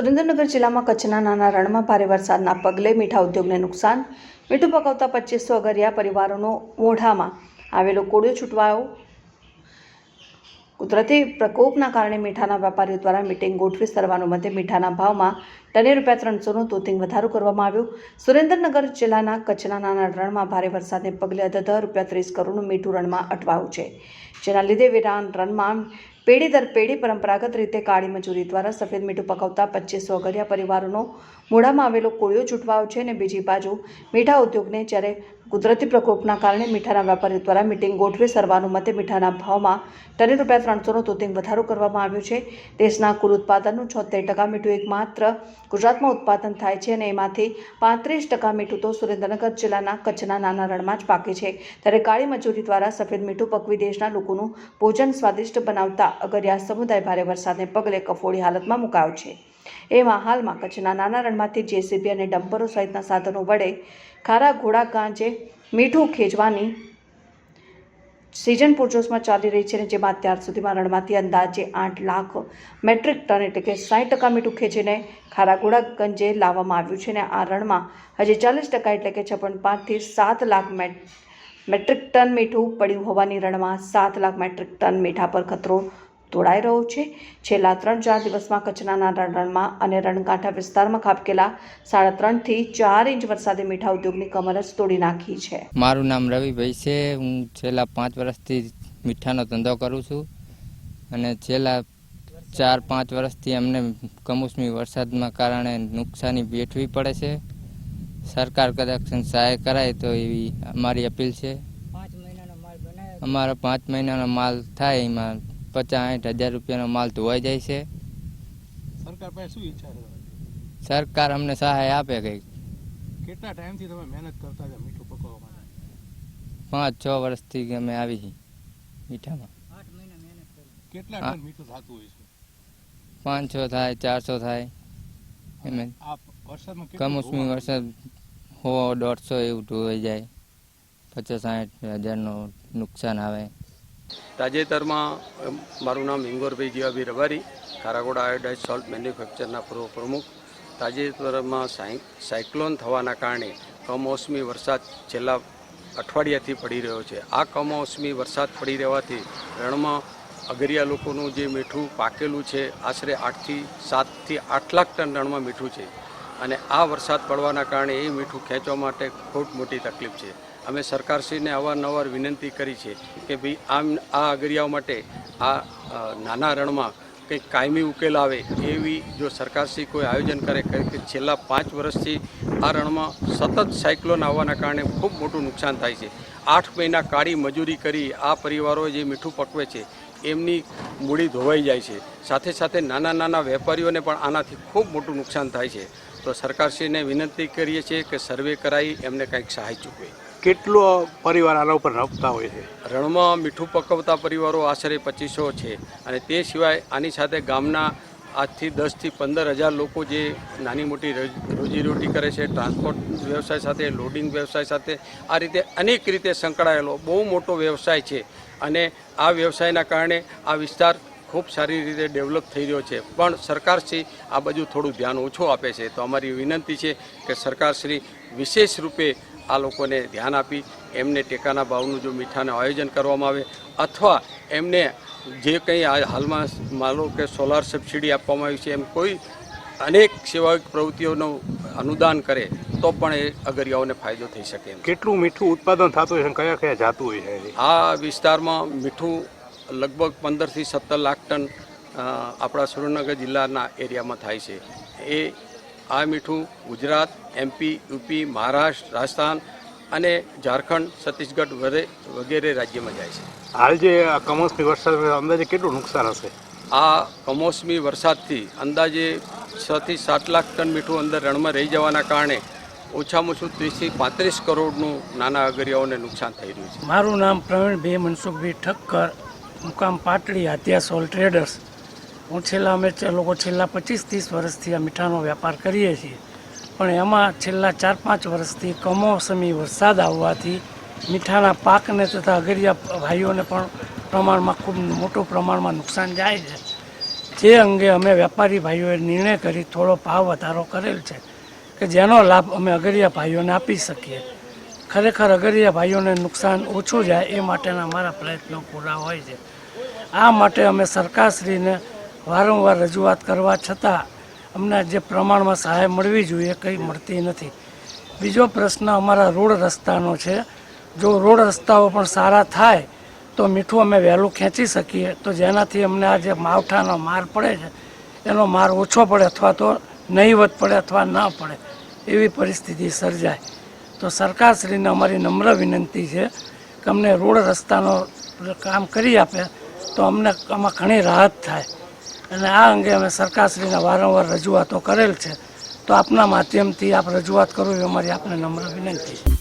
સુરેન્દ્રનગર જિલ્લામાં કચ્છના નાના રણમાં ભારે વરસાદના પગલે મીઠા ઉદ્યોગને નુકસાન, મીઠું પકાવતા પચીસો અગરિયા પરિવારોનો મોઢામાં આવેલો કોળિયો છૂટવાયો. કુદરતી પ્રકોપના કારણે મીઠાના વેપારીઓ દ્વારા મીટિંગ ગોઠવી સર્વાનુમતે મીઠાના ભાવમાં ટને રૂપિયા ત્રણસોનો તોતિંગ વધારો કરવામાં આવ્યો. સુરેન્દ્રનગર જિલ્લાના કચ્છના નાના રણમાં ભારે વરસાદને પગલે અધધ રૂપિયા ત્રીસ કરોડનું મીઠું રણમાં અટવાયું છે. જેના લીધે વિરાન રણમાં પેઢી દર પેઢી પરંપરાગત રીતે કાળી મજૂરી દ્વારા સફેદ મીઠું પકવતા પચીસો અગરિયા પરિવારોનો મોઢામાં આવેલો કોળિયો છૂટવાયો છે અને બીજી બાજુ મીઠા ઉદ્યોગને જ્યારે કુદરતી પ્રકોપના કારણે મીઠાના વેપારીઓ દ્વારા મીટિંગ ગોઠવી સર્વાનુમતે મીઠાના ભાવમાં ટને રૂપિયા ત્રણસોનો તોતિંગ વધારો કરવામાં આવ્યો છે. દેશના કુલ ઉત્પાદનનું છોતેર ટકા મીઠું એકમાત્ર ગુજરાતમાં ઉત્પાદન થાય છે અને એમાંથી પાંત્રીસ ટકા મીઠું તો સુરેન્દ્રનગર જિલ્લાના કચ્છના નાના રણમાં જ પાકે છે. ત્યારે કાળી મજૂરી દ્વારા સફેદ મીઠું પકવી દેશના લોકોનું ભોજન સ્વાદિષ્ટ બનાવતા અગરિયા સમુદાય ભારે વરસાદને પગલે કફોડી હાલતમાં મુકાયો છે. એમાં હાલમાં કચ્છના નાના રણમાંથી જેસીબી અને ડમ્પરો સહિતના સાધનો વડે ખારા ઘોડા ગાંજે મીઠું ખેંચવાની સિઝન પૂરજોશમાં ચાલી રહી છે અને જેમાં અત્યાર સુધીમાં રણમાંથી અંદાજે આઠ લાખ મેટ્રિક ટન એટલે કે સાઠ ટકા મીઠું ખેંચીને ખારાગોડા ગંજે લાવવામાં આવ્યું છે અને આ રણમાં હજી ચાલીસ ટકા એટલે કે છપ્પન પાંચથી સાત લાખ મેટ મેટ્રિક ટન મીઠું પડ્યું હોવાની રણમાં સાત લાખ મેટ્રિક ટન મીઠા પર ખતરો તોડાઈ રહ્યો છે. છેલ્લા ત્રણ ચાર દિવસમાં કચ્છના રણમાં અને રણકાંઠા વિસ્તારમાં ખાબકેલા સાડા ત્રણથી ચાર ઇંચ વરસાદે મીઠા ઉદ્યોગની કમર જ તોડી નાખી છે. મારું નામ રવિભાઈ છે. હું છેલ્લા પાંચ વર્ષથી મીઠાનો ધંધો કરું છું અને છેલ્લા ચાર પાંચ વર્ષથી અમને કમોસમી વરસાદના કારણે નુકસાની વેઠવી પડે છે. સરકાર કદાચ સહાય કરાય તો એવી અમારી અપીલ છે. અમારો પાંચ મહિનાનો માલ થાય એમાં પચાસ હજાર રૂપિયાનો માલ ધોવાઈ જાય છે. સરકાર પાસે શું ઈચ્છા છે સરકાર અમને સહાય આપે કંઈક. કેટલા ટાઈમથી તમે મહેનત કરતા હતા મીઠું પકવવા માટે? પાંચ છ વર્ષથી અમે આવી છીએ મીઠામાં. કેટલા ટન મીઠું થતું હોય છે? પાંચસો થાય ચારસો થાય. એમ કમોસમી વરસાદ હો દોઢસો એવું ધોવાઈ જાય. પચાસ સાઠ હજારનું નુકસાન આવે. તાજેતરમાં મારું નામ ઇંગોરભાઈ જીવાભાઈ રબારી કારાગોડા આયોડાઇઝ સોલ્ટ મેન્યુફેક્ચરના પૂર્વ પ્રમુખ. તાજેતરમાં સાયક્લોન થવાના કારણે કમોસમી વરસાદ છેલ્લા અઠવાડિયાથી પડી રહ્યો છે. આ કમોસમી વરસાદ પડી રહેવાથી રણમાં અગરિયા લોકોનું જે મીઠું પાકેલું છે, આશરે આઠથી સાતથી આઠ લાખ ટન રણમાં મીઠું છે. અને આ વરસાદ પડવાના કારણે એ મીઠું ખેંચવા માટે ખૂબ મોટી તકલીફ છે. અમે સરકારશ્રીને અવારનવાર વિનંતી કરી છે કે ભાઈ આમ આ અગરિયાઓ માટે આ નાના રણમાં કંઈક કાયમી ઉકેલ આવે એવી જો સરકારશ્રી કોઈ આયોજન કરે કે છેલ્લા પાંચ વર્ષથી આ રણમાં સતત સાયક્લોન આવવાના કારણે ખૂબ મોટું નુકસાન થાય છે. આઠ મહિના કાળી મજૂરી કરી આ પરિવારો જે મીઠું પકવે છે, એમની મૂડી ધોવાઈ જાય છે. સાથે સાથે નાના નાના વેપારીઓને પણ આનાથી ખૂબ મોટું નુકસાન થાય છે. તો સરકારશ્રીને વિનંતી કરીએ છીએ કે સર્વે કરાવી એમને કંઈક સહાય ચૂકવે. કેટલો પરિવાર આના ઉપર રમતા હોય છે? રણમાં મીઠું પકવતા પરિવારો આશરે પચીસો છે અને તે સિવાય આની સાથે ગામના આજથી દસથી પંદર હજાર લોકો જે નાની મોટી રોજ- રોજીરોટી કરે છે, ટ્રાન્સપોર્ટ વ્યવસાય સાથે, લોડિંગ વ્યવસાય સાથે, આ રીતે અનેક રીતે સંકળાયેલો, બહુ મોટો વ્યવસાય છે અને આ વ્યવસાયના કારણે આ વિસ્તાર ખૂબ સારી રીતે ડેવલપ થઈ રહ્યો છે. પણ સરકારશ્રી આ બાજુ થોડું ધ્યાન ઓછું આપે છે. તો અમારી વિનંતી છે કે સરકારશ્રી વિશેષ રૂપે આ લોકોને ધ્યાન આપી એમને ટેકાના ભાવનું જો મીઠાનું આયોજન કરવામાં આવે અથવા એમને જે કંઈ હાલમાં માનો કે સોલાર સબસિડી આપવામાં આવી છે એમ કોઈ અનેક સેવાક પ્રવૃત્તિઓનું અનુદાન કરે તો પણ એ અગરિયાઓને ફાયદો થઈ શકે એમ. કેટલું મીઠું ઉત્પાદન થતું હોય છે કયા કયા જાતું હોય છે આ વિસ્તારમાં મીઠું લગભગ પંદરથી સત્તર લાખ ટન આપણા સુરેન્દ્રનગર જિલ્લાના એરિયામાં થાય છે. એ આ મીઠું ગુજરાત એમપી યુપી મહારાષ્ટ્ર રાજસ્થાન અને ઝારખંડ છત્તીસગઢ વરે વગેરે રાજ્યમાં જાય છે. હાલ જે આ કમોસમી વરસાદ અંદાજે કેટલું નુકસાન હશે? આ કમોસમી વરસાદથી અંદાજે છથી સાત લાખ ટન મીઠું અંદર રણમાં રહી જવાના કારણે ઓછામાં ઓછું ત્રીસથી પાંત્રીસ કરોડનું નાના અગરિયાઓને નુકસાન થઈ રહ્યું છે. મારું નામ પ્રવીણભાઈ મનસુખભાઈ ઠક્કર મુકામ પાટડી આદ્યા સોલ ટ્રેડર્સ. હું છેલ્લા અમે લોકો છેલ્લા પચીસ ત્રીસ વર્ષથી આ મીઠાનો વેપાર કરીએ છીએ. પણ એમાં છેલ્લા ચાર પાંચ વર્ષથી કમોસમી વરસાદ આવવાથી મીઠાના પાકને તથા અગરિયા ભાઈઓને પણ પ્રમાણમાં ખૂબ મોટું પ્રમાણમાં નુકસાન જાય છે. જે અંગે અમે વેપારી ભાઈઓએ નિર્ણય કરી થોડો ભાવ વધારો કરેલ છે કે જેનો લાભ અમે અગરિયા ભાઈઓને આપી શકીએ. ખરેખર અગરિયા ભાઈઓને નુકસાન ઓછું જાય એ માટેના અમારા પ્રયત્નો પૂરા હોય છે. આ માટે અમે સરકારશ્રીને વારંવાર રજૂઆત કરવા છતાં અમને જે પ્રમાણમાં સહાય મળવી જોઈએ કંઈ મળતી નથી. બીજો પ્રશ્ન અમારા રોડ રસ્તાનો છે. જો રોડ રસ્તાઓ પણ સારા થાય, તો મીઠું અમે વહેલું ખેંચી શકીએ. તો જેનાથી અમને આ જે માવઠાનો માર પડે છે, એનો માર ઓછો પડે અથવા તો નહીવત પડે અથવા ન પડે, એવી પરિસ્થિતિ સર્જાય. તો સરકારશ્રીને અમારી નમ્ર વિનંતી છે કે અમને રોડ રસ્તાનો કામ કરી આપે, તો અમને આમાં ઘણી રાહત થાય. અને આ અંગે અમે સરકારશ્રીને વારંવાર રજૂઆતો કરેલ છે. તો આપના માધ્યમથી આપ રજૂઆત કરો એ અમારી આપને નમ્ર વિનંતી છે.